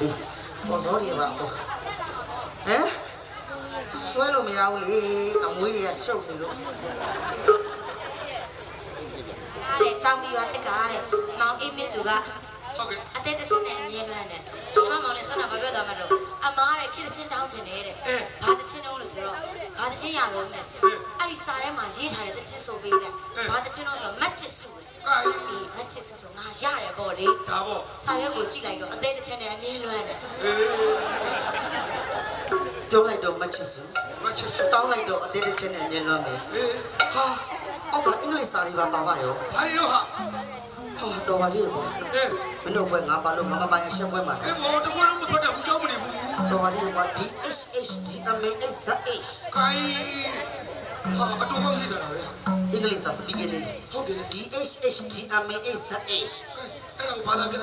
လီကိုစောတွေပါကိုဟမ်ဆွဲလို့မရဘူးလေအမွေးတွေကရှုပ်နေလို့အားတဲ့တောင်းပြီးတော့တက်ကားတဲ့မောင်အေးမြင့်သူက ဟုတ်ကဲ့အသေးတစ်ချက်နဲ့အမြဲလွမ်းတယ်ကျမမောင်လည်းဆွမ်းတာမပြောတော့မှလို့အမားတဲ့ခေတ္တချင်းတောင်းချင်တယ်တဲ့ဘာတချင်းတော့လို့ဆိုတော့ဘာတချင်းရလုံးနဲ့အဲ့ဒီစာထဲမှာရေးထားတဲ့တချင်းဆိုပေးတဲ့ဘာတချင်းတော့ဆိုမတ်ချစ်စုကိုင်းအေးမတ်ချစ်စုဆိုငါရတယ်ပေါ့လေဒါပေါ့စာရွက်ကိုကြည့်လိုက်တော့အသေးတစ်ချက်နဲ့အမြဲလွမ်းတယ်အေးပြုံးလိုက်တော့မချစ်စုမချစ်စတောင်းလိုက်တော့အသေးတစ်ချက်နဲ့မြင်လွမ်းမယ်အေးဟာအောက်ကအင်္ဂလိပ်စာတွေပါပါပါရောဘာလို့ဟာဟာ တော်ပါလေကွာအေးမင်းတို့ဘွဲငါပါလို့ငါမပိုင်အရှက်ဘွဲမှာအေးဘောတကွလုံးမထွက်တဲ့ဘူးကြောင်းမနေဘူးတော်ပါလေကွာ DHH DMH ကိုင်းဟာအတူကောင်းရတာပဲအင်္ဂလိပ်စာစပီကင်းလေးဟုတ်တယ် DHH DMH အဲ့ဒါဘာသာပြန်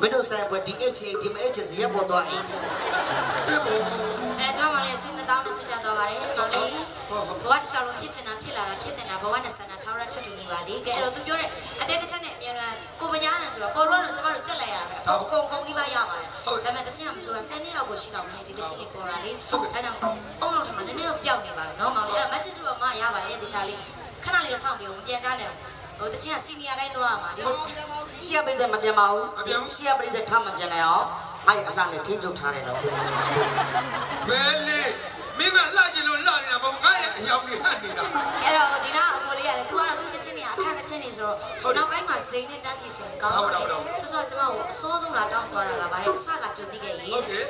မင်းတို့ဆိုင်ဘွဲ DHH DMH ဇရက်ပေါ်သွားအင်းအေးဘောအဲ့ဒါကျမမောင်လည်းဆုနှစ်တောင်းနဲ့ဆုချသွားပါတယ်မောင်လေး ဘဝတစ်လျှောက်လုံးဖြစ်ချင်တာဖြစ်လာတာဖြစ်တင်တာဘဝနဲ့ဆန္ဒထောက်ရထထူနေပါစေကဲအဲ့တော့သူပြောတဲ့အသေးတစ်ချက်နဲ့အမြဲတမ်းကိုမညာနဲ့ဆိုတော့ကိုရောတော့ကျမတို့ကြက်လိုက်ရတာပဲအကုန်ကုန်ဒီပါရပါတယ်ဒါပေမဲ့တချင်းကမဆိုတော့10နှစ်လောက်ကိုရှိလောက်နေဒီတချင်းလေးပေါ်တာလေဒါကြောင့်အုံလောက်ထမနည်းနည်းတော့ပျောက်နေပါပြီနော်မောင်လေးအဲ့တော့မချစ်ဆိုတော့မရပါတယ်ဒီစားလေးခဏလေးတော့စောင့်ပြီးအောင်ပြန်ကြတယ်ဟိုတချင်းကစီနီယာတိုင်းသွားရမှာဒီရှီယာပြည်သက်မပြန်ပါဘူးရှီယာပြည်သက်ထမပြန်နိုင်အောင်အဲ့အလားနဲ့ထိန်းချုပ်ထားတယ်တော့ဘယ်လေမင်းကလှချင်လို့လှနေတာပေါ့ငါ ရဲ့အယောင်တွေဟတ်နေတာအဲ့တော့ဒီနာအကိုလေးကလည်း तू ကတော့သူ့တချင်းနေအခန်းတချင်းနေဆိုတော့နောက်ပိုင်းမှာဇိန်နဲ့တက်စီဆိုရင်ကောင်းပါတယ်ဆောဆောကျမကိုအစိုးဆုံးလာတောင်းသွားတာကဗါတဲ့အစကကြိုသိခဲ့ရေဟုတ်ကဲ့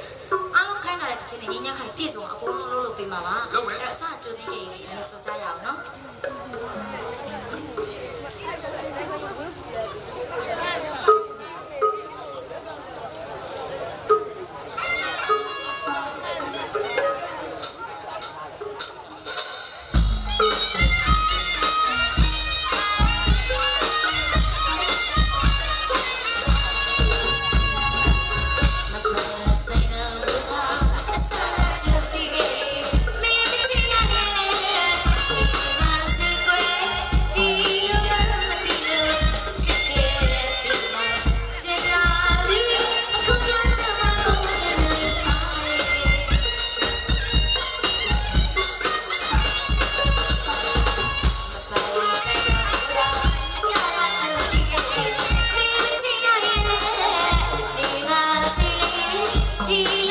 အားလုံးခိုင်းလာတဲ့တချင်းနဲ့ညညခိုင်ပြည့်စုံအကုန်လုံးလုပ်လို့ပေးမှာပါအဲ့တော့အစကြိုသိခဲ့ရေလည်းစောကြရအောင်နော် G.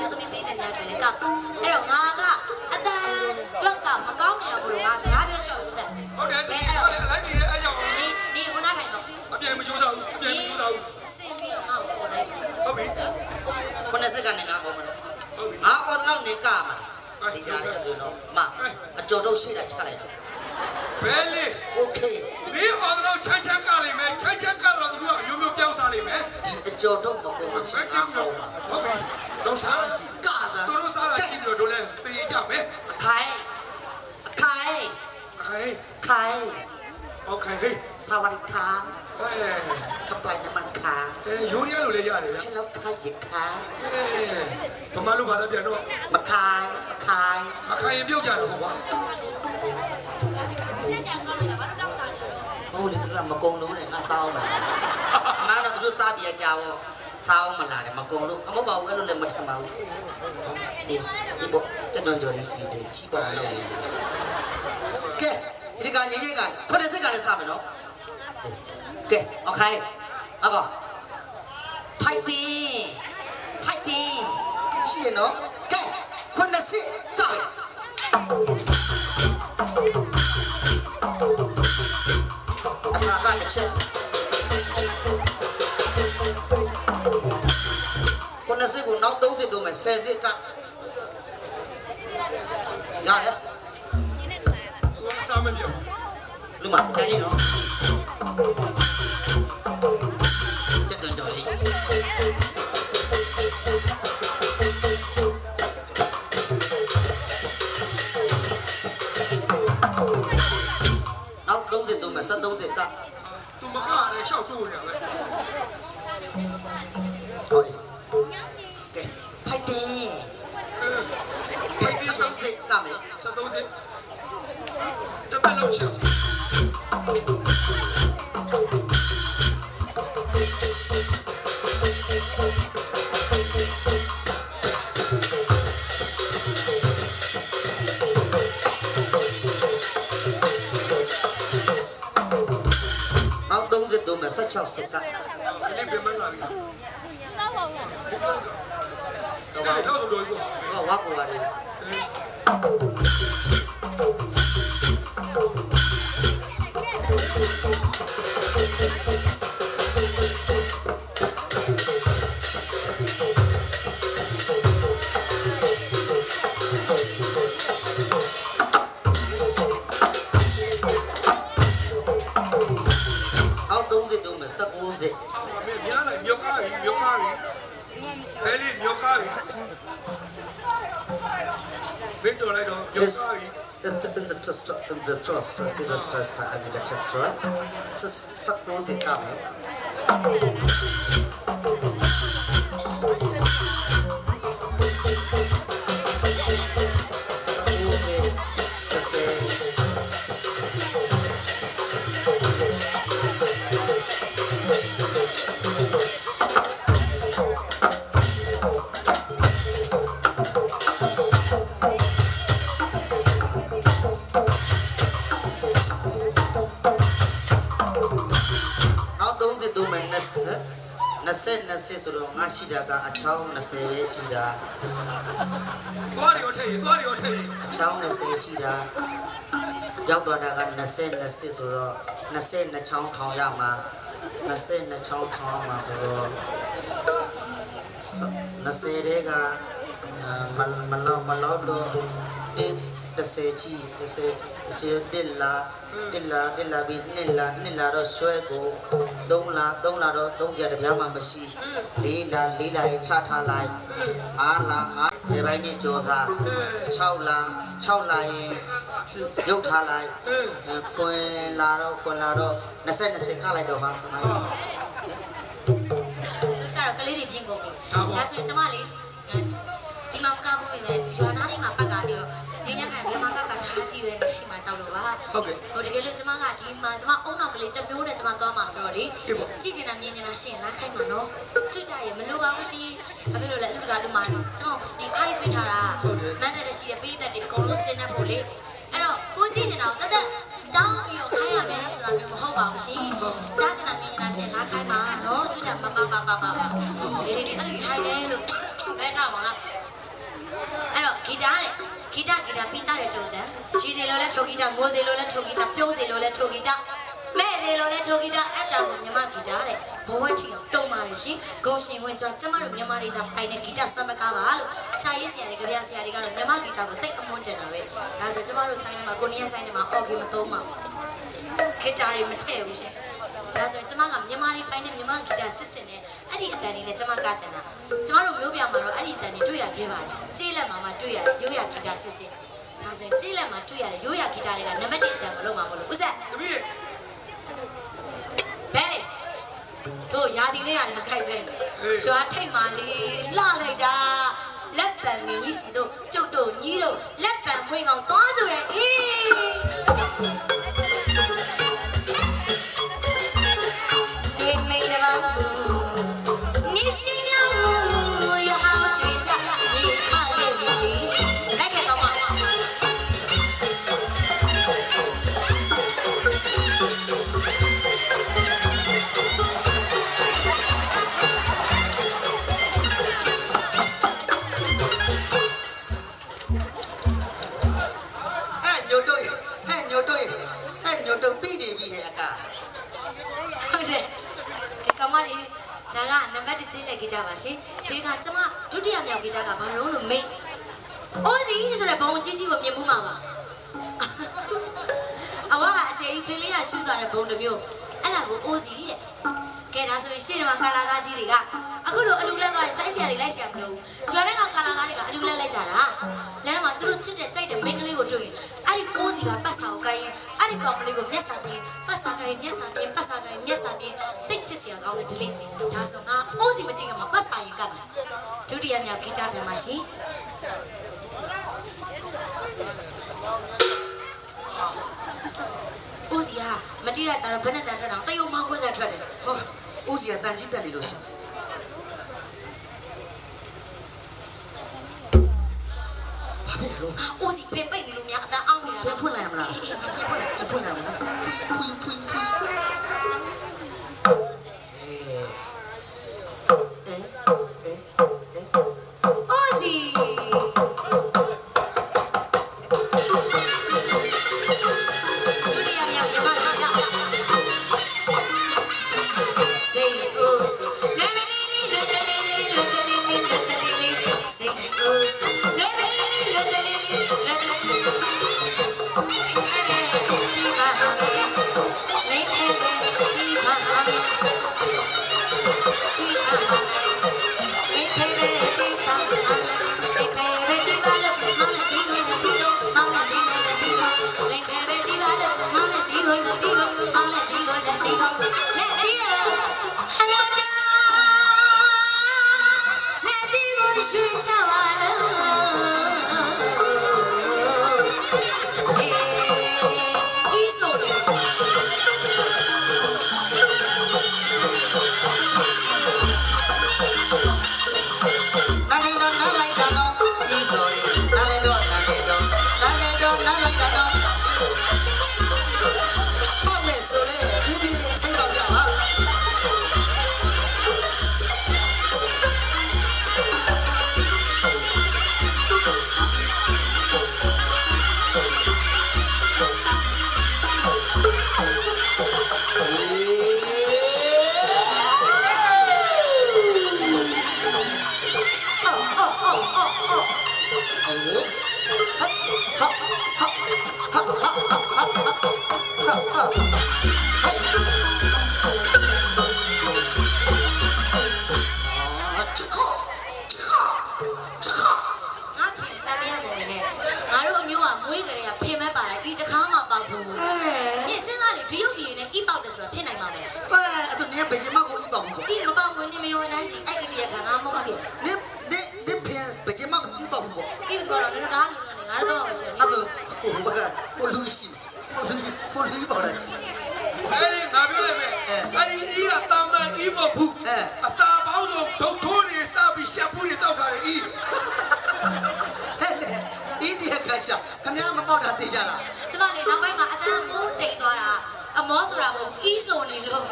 မမျိုးသမီးပြည်တဲ့များတွေလည်းကပ်အဲ့တော့ငါကအတန်တွက်ကမကောင်းနေတာမလို့ငါစကားပြောရှော့လို့ဆက် ဟုတ်တယ်ဒီ အဲ့ အဲ့ တော့ လိုက်ကြည့်လေအဲ့ကြောင့် နေနေခုနထိုင်တော့ အပြိုင်မကြိုးစားဘူးအပြိုင်မကြိုးစားဘူး စင်ပြီးတော့ငါ့ကိုပေါ်လိုက်တယ် ဟုတ်ပြီ ခုနှစ်စက္ကန့်နဲ့ငါကောင်းမလို့ ဟုတ်ပြီ ငါအော်တော့နေကမှာဒီကြားရဲ့ဆိုတော့မအကျော်တော့ရှိတာချလိုက်တော့ ဘယ်လေး โอเค ဒီအော်တော့ချမ်းချမ်းကလိမ့်မယ်ချမ်းချမ်းကတော့သူကအမျိုးမျိုးပြောင်းစားလိမ့်မယ် ဒီအကျော်တော့မကုန်ဘူး ဆ ဆက် က် ကား ကြ ကော ည့် င်းပါ ဟုတ်ပြီတော့စား ကစား သူတို့စားတာကြည့်ပြီးတော့တို့လည်းသိကြမယ် အခိုင်အခိုင် အခိုင် ခိုင် โอเคဟေး สวัสดีครับ အဲ ขับไปน้ำมันค่ะ အဲရိုးရလို့လည်းရတယ်ဗျာ ฉันแล้วค่ะยิค่ะ အဲဗမာလူဘာသာပြန်တော့ มาขายมาขาย မခိုင်ရင်ပြုတ်ကြတော့ကွာ ဆက် โอ้ยนี่ละมากงรู้เนี่ยงาซ้าวมามาတော့သူတို့စားပြကြတော့ซ้าวมาလာတယ်မကုံလို့အမဟုတ်ပါဘူးအဲ့လိုလည်းမထင်ပါဘူးဒီဒီဘောစက်တော်ကြော်ကြီးကြီးကြီးချိပါလို့နေတယ်ကဲဒီကညီကြီးကခွနဲ့စက်ကလည်းစားမယ်နော်ကဲโอเคဟုတ်ကော fighting fighting ရှိရနော်ကဲခွနဲ့စစ်စား ခါကတစ်ချက်ခုနစ်စစ်ကိုနောက်30တိုးမယ်10စစ်ကရတယ်သူကစားမပြောင်းလူမအကြကြီးနော်တက်တယ်တော်လေးနောက်30တိုးမယ်70ကသူ မကားလည်းရှောက်တိုးနေရပဲဟုတ် တိုးမယ်16စစ်ကခလေးပြင်မလာပြီတော့ပါတော့ဆိုတော့ကိုတော့ဝါကိုရတယ် စစ် အော်မင်းများလိုက်မြောက်ကားပြီမြောက်ကားပြီဘယ်လေးမြောက်ကားပြီဘယ်တော်လိုက်တော့မြောက်ကားပြီ in the in the trust in the trust in the trust and the trust right so suppose it come 33မဲ့20 20 20ဆိုတော့ငါရှိတာကအချောင်း20ပဲရှိတာသွားရောထဲသွားရောထဲအချောင်း20ရှိတာရောက်သွားတာက20 20ဆိုတော့20နှစ်ချောင်းထောင်ရမှာ20နှစ်ချောင်းထောင်မှာဆိုတော့20တွေကမလောက်မလောက်တော့10 10ချီ10ချီ10လာ တစ်လာတစ်လာပြီးနှစ်လာနှစ်လာတော့ဆွဲကို3လာ3လာတော့30တပြားမှမရှိ4လာ4လာရင်ချထားလိုက်5လာ5ဒီပိုင်းနဲ့ကြောစား6လာ6လာရင်ရုပ်ထားလိုက်ခွင်လာတော့ခွင်လာတော့20 20ခလိုက်တော့ပါမှန်ပါဒီကတော့ကလေးတွေပြင်ကုန်ပြီဒါဆိုရင်ကျမလေး ဒီမှာမကဘူးပဲရွာသားတွေမှာပတ်ကနေတော့ညညခံမြန်မာကကထားကြည့်ပဲရှိမှကြောက်လို့ပါဟုတ်ကဲ့ဟိုတကယ်လို့ကျမကဒီမှာကျမအုံနောက်ကလေးတစ်မျိုးနဲ့ကျမသွားမှာဆိုတော့လေအေးပေါ့ကြည့်ကျင်တာမြင်ကျင်တာရှရင်လာခိုင်းမှာနော်စွကြရမလိုပါဘူးရှင်ဘာဖြစ်လို့လဲအလူတကာလူမှာကျမကိုစပင်းအိုက်ပေးထားတာမန်တက်တဲ့ရှိတဲ့ပေးသက်တွေအကုန်လုံးကျင်းနေဖို့လေအဲ့တော့ကိုကြည့်ကျင်တာကိုတသက်တောင်းပြီးတော့ခိုင်းရမယ်ဆိုတာမျိုးမဟုတ်ပါဘူးရှင်ကြားကျင်တာမြင်ကျင်တာရှရင်လာခိုင်းမှာနော်စွကြမပါပါပါပါပါလေလေဒီအဲ့လိုထိုင်လေလို့ဘယ်ထားမှာလား အဲ့တော့ဂီတာတဲ့ဂီတဂီတာပြီးသားတဲ့တုံးတန်ရီစီလိုလဲထိုဂီတာငိုစီလိုလဲထိုဂီတာပြုံးစီလိုလဲထိုဂီတာမဲ့စီလိုလဲထိုဂီတာအတောင်ကိုမြမဂီတာတဲ့ဘဝထီအောင်တုံးပါတယ်ရှင်ဂုံရှင်ဝင်ကြွကျမတို့မြန်မာတွေသာပိုင်တဲ့ဂီတစမကားပါလို့စာရေးဆရာတွေကြပြဆရာတွေကတော့မြမဂီတာကိုတိတ်အမွန်းတင်တာပဲဒါဆိုကျမတို့ဆိုင်ထဲမှာကိုနီးယားဆိုင်ထဲမှာအော်ဂီမသုံးပါဘူးဂီတာတွေမထည့်ဘူးရှင် ဒါဆိုကျမကမြန်မာတွေပိုင်တဲ့မြန်မာဂီတာစစ်စစ်နဲ့အဲ့ဒီအတန်လေးနဲ့ကျမကချင်တာကျမတို့မျိုးပြမှာတော့အဲ့ဒီအတန်လေးတွေ့ရခဲ့ပါတယ်ကြေးလက်မှာမှတွေ့ရတယ်ရိုးရဂီတာစစ်စစ်ဒါဆိုကြေးလက်မှာတွေ့ရတယ်ရိုးရဂီတာတွေကနံပါတ်1အတန်မလို့မှာမလို့ဥစ္စာတပည့်ဘဲလေတို့ရာသီလေးရတယ်မခိုက်ပဲရွာထိတ်မှလေးလှလိုက်တာလက်ပံမင်းကြီးစီတို့ကျုပ်တို့ညီးတို့လက်ပံမွေးကောင်သွားဆိုတဲ့အေး ကျင်းလက်ဂီတပါရှင်ဒီကကျမဒုတိယမြောက်ဂီတကဘာလို့လို့မိတ်အိုးစီဆိုတဲ့ဘုံကြီးကြီးကိုမြင်မှုမှာပါအဝါကအကျေကြီးဖင်းလေးကရှူသွားတဲ့ဘုံတစ်မျိုးအဲ့ဒါကိုအိုးစီတဲ့ကဲဒါဆိုရင်ရှေ့မှာကာလာသားကြီးတွေက အခုလိုအလူလက်သွားရင်စိုက်ဆရာတွေလိုက်ဆရာမလို့ကျွမ်းတဲ့ကကာလာသားတွေကအလူလက်လိုက်ကြတာလမ်းမှာသူတို့ချစ်တဲ့ကြိုက်တဲ့မိန်းကလေးကိုတွေ့ရင်အဲ့ဒီအိုးစီကပတ်စာကိုကိုင်းရင်အဲ့ဒီကောင်မလေးကိုမျက်စာပြင်ပတ်စာကိုင်းမျက်စာပြင်ပတ်စာကိုင်းမျက်စာပြင်တိတ်ချစ်စရာကောင်းတဲ့ဒလိဒါဆိုငါအိုးစီမတင်ကမှာပတ်စာရင်ကပ်မယ်ဒုတိယမြောက်ဂီတတယ်မှာရှင်အိုးစီကမတိရကြတော့ဘယ်နဲ့တန်ထွက်တော့တယုံမောင်းခွဲတဲ့ထွက်တယ်ဟောဦးစီကတန်ကြီးတက်နေလို့ရှိရင် 밥을 나눠 오직 그의 ကောတော့နင်တို့ဒါလူလို့နေငါတို့တော့မှမရှိဘူးအဲ့ဒါကိုဘကကိုလူရှိကိုလူကိုလူပါလားအဲ့ဒီငါပြောလိုက်မယ်အဲ့ဒီအီးကတာမန်အီးမဟုတ်ဘူးအစာပေါင်းဆုံးဒုတ်ထိုးနေစပြီးရှက်ဖူးတွေတောက်ထားတယ်အီးအီးဒီကရှာခမရမပေါက်တာသိကြလားကျမလေနောက်ပိုင်းမှာအတန်းမိုးတိတ်သွားတာအမောဆိုတာမဟုတ်အီးဆိုနေလို့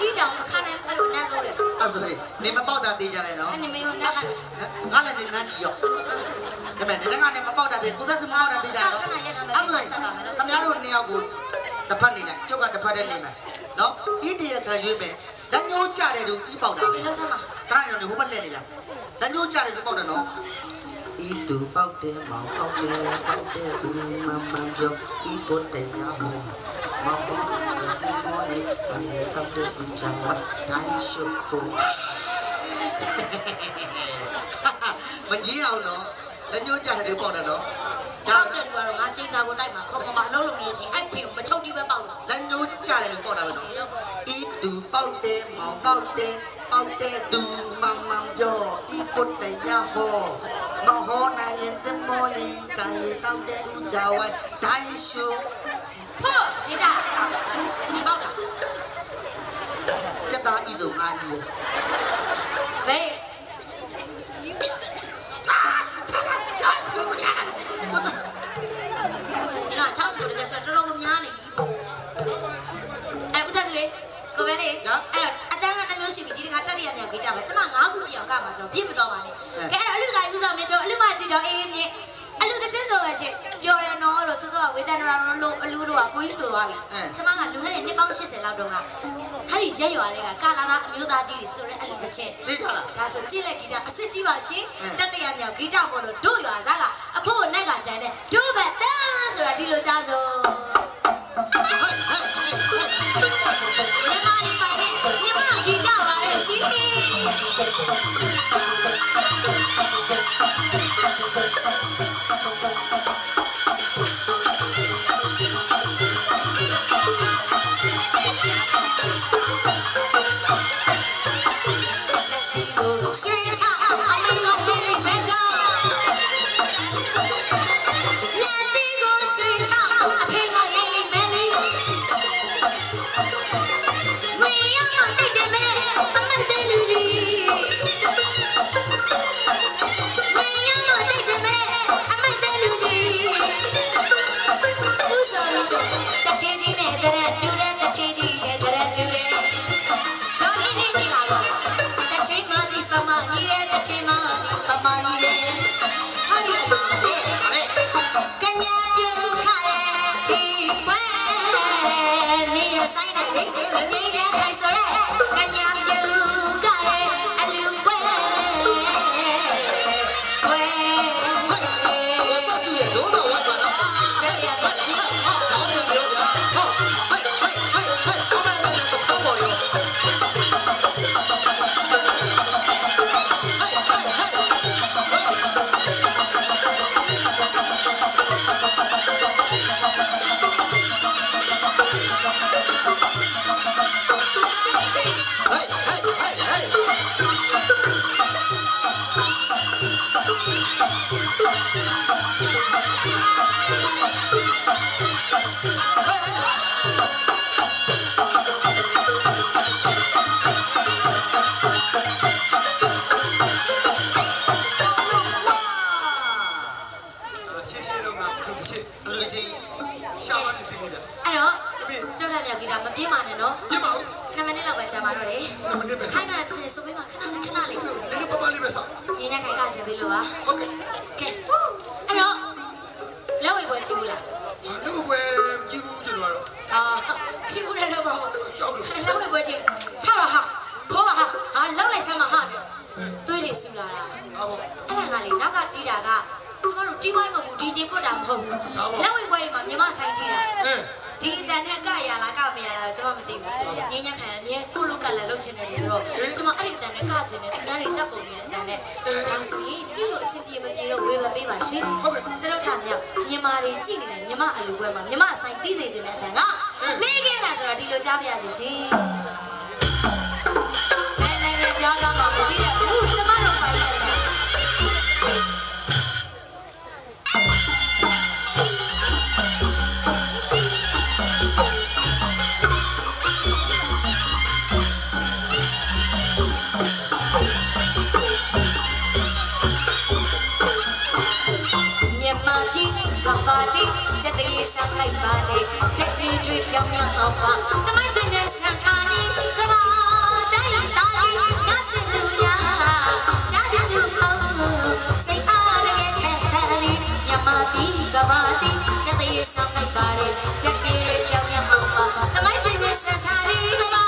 အီးကြောင့်မခံနိုင်အဲ့လိုနန်းဆိုတယ်အဲ့ဆိုလေနေမပေါက်တာသိကြတယ်နော်အဲ့နေမရောနန်းကငါလည်းနေနန်းကြည့်ရော ဒါပေမဲ့နေကနေမပေါက်တာသိကိုသက်စမပေါက်တာသိကြတော့ခင်ဗျားတို့နှစ်ယောက်ကိုတစ်ဖက်နေလိုက်ကျုပ်ကတစ်ဖက်တည်းနေမယ်နော်ဤတရခံရွေးမယ်လက်ညှိုးကြတဲ့သူဤပေါက်တာပဲဒီလိုစမ်းပါခဏနေတော့ဟိုဘက်လက်နေလားလက်ညှိုးကြတယ်သူပေါက်တယ်နော်ဤသူပေါက်တယ်မောင်ပေါက်တယ်ပေါက်တယ်သူမမပြောဤပုတ်တယ်ရမောမောင်ပေါက်တယ်ဒီမောလေးတာရတောက်တဲ့ဦးချမ်းမတိုင်းရှုပ်ဖို့မကြီးအောင်နော် လက်ညှိုးကြတယ်သူပေါက်တယ်နော်ကြောက်တဲ့လူကတော့ငါချိန်စာကိုတိုက်မှာခေါ်ပေါ်မှာအလုံးလုံးနေချင်းအဲ့ဖေကိုမချုပ်တိပဲပေါက်တော့လက်ညှိုးကြတယ်သူပေါက်တာပဲနော်ဤသူပေါက်တယ်မောင်ပေါက်တယ်ပေါက်တဲ့သူမမပြောဤပုတ်တယ်ရဟောမဟောနိုင်ရင်တမောရင်ကံရတောက်တဲ့ဦးကြဝိုင်းတိုင်းရှုပ်ဖို့ဒီကြဒီပေါက်တာစက်သားဤစုံအားကြီးဘယ် 9ခုပြောင်ကမှာဆိုတော့ပြည့်မတော်ပါနဲ့ကဲအဲ့တော့အလူကယူဆောင်မင်းကျွန်တော်အလူမကြည့်တော့အေးအေးမြင့်အလူတချင်းဆိုပါရှင်ပြော်ရနော်လို့စိုးစိုးကဝေဒန်ရာလို့အလူတို့ကကိုကြီးဆိုသွားပြီကျမကလူခဲ့တဲ့နှစ်ပေါင်း80လောက်တုန်းကဟာဒီရက်ရွာတွေကကာလာသားအမျိုးသားကြီးတွေဆိုတဲ့အလူတချင်းသိကြလားဒါဆိုကြည့်လက်ဂီတအစစ်ကြီးပါရှင်တတရမြောက်ဂီတပေါ်လို့တို့ရွာစားကအဖို့နဲ့ကတန်တဲ့တို့ဘတ်သားဆိုတာဒီလိုကြားဆုံး မကြီးပမာကြီးရဲ့တထေးမကြီးပမာကြီးရဲ့ဟာဒီအလိုလေကညာပြုခရဲဒီဝဲနေရဆိုင်နေလေငင်းရခိုင်ဆိုရဲ မင်းကခဏခဏလေးနည်းနည်းပါးပါးလေးပဲစားညညခိုင်ကကျင်းသေးလို့ပါဟုတ်ကဲ့ကဲအဲ့တော့လက်ဝဲပွဲကြည့်ဘူးလားလက်ဝဲပွဲကြည့်ဘူးကျွန်တော်ကတော့အာကြည့်ဘူးလည်းတော့မဟုတ်ကြောက်လို့လက်ဝဲပွဲကြည့်ချပါဟာခေါ်ပါဟာဟာလောက်လိုက်စမ်းပါဟာတွေးလေဆူလာတာအဲ့ဒါကလေနောက်ကတီးတာကကျမတို့တီးဝိုင်းမဟုတ်ဘူး DJ ပုတ်တာမဟုတ်ဘူးလက်ဝဲပွဲတွေမှာမြမဆိုင်တီးတာအင်း ဒီအတန်နဲ့ကရလားကမရလားတော့ကျွန်မမသိဘူး။ငင်းညက်ခံအမြဲကိုလိုကလည်းလှုပ်ချင်တယ်ဆိုတော့ကျွန်မအဲ့ဒီအတန်နဲ့ကချင်တယ်သူများတွေတက်ပုံနေတဲ့အတန်နဲ့ဒါဆိုရင်ကြည့်လို့အဆင်ပြေမပြေတော့ဝေဖန်ပေးပါရှင်။စရုပ်ထမြောက်မြန်မာတွေကြည့်နေတဲ့မြန်မာအလူပွဲမှာမြန်မာဆိုင်တီးစေခြင်းတဲ့အတန်ကလေးကင်းတာဆိုတော့ဒီလိုကြားပြရစီရှင်။အဲနိုင်ငံကြားကားမှာမသိတဲ့ တာကြီးဘာပါတီစက်တရီဆက်လိုက်ပါတယ်တက်ပြီးတွေ့ပြောင်းရတော့ပါတမိုက်တဲ့နဲ့ဆန်ထားနေကဘာတိုင်းတာလေးငါစစ်စုရကြားစစ်သူအောင်စိတ်အားလည်းတဲ့လေးမြမပြီးကဘာတီစက်တရီဆက်လိုက်ပါတယ်တက်ပြီးတွေ့ပြောင်းရတော့ပါတမိုက်တဲ့နဲ့ဆန်ထားနေကဘာ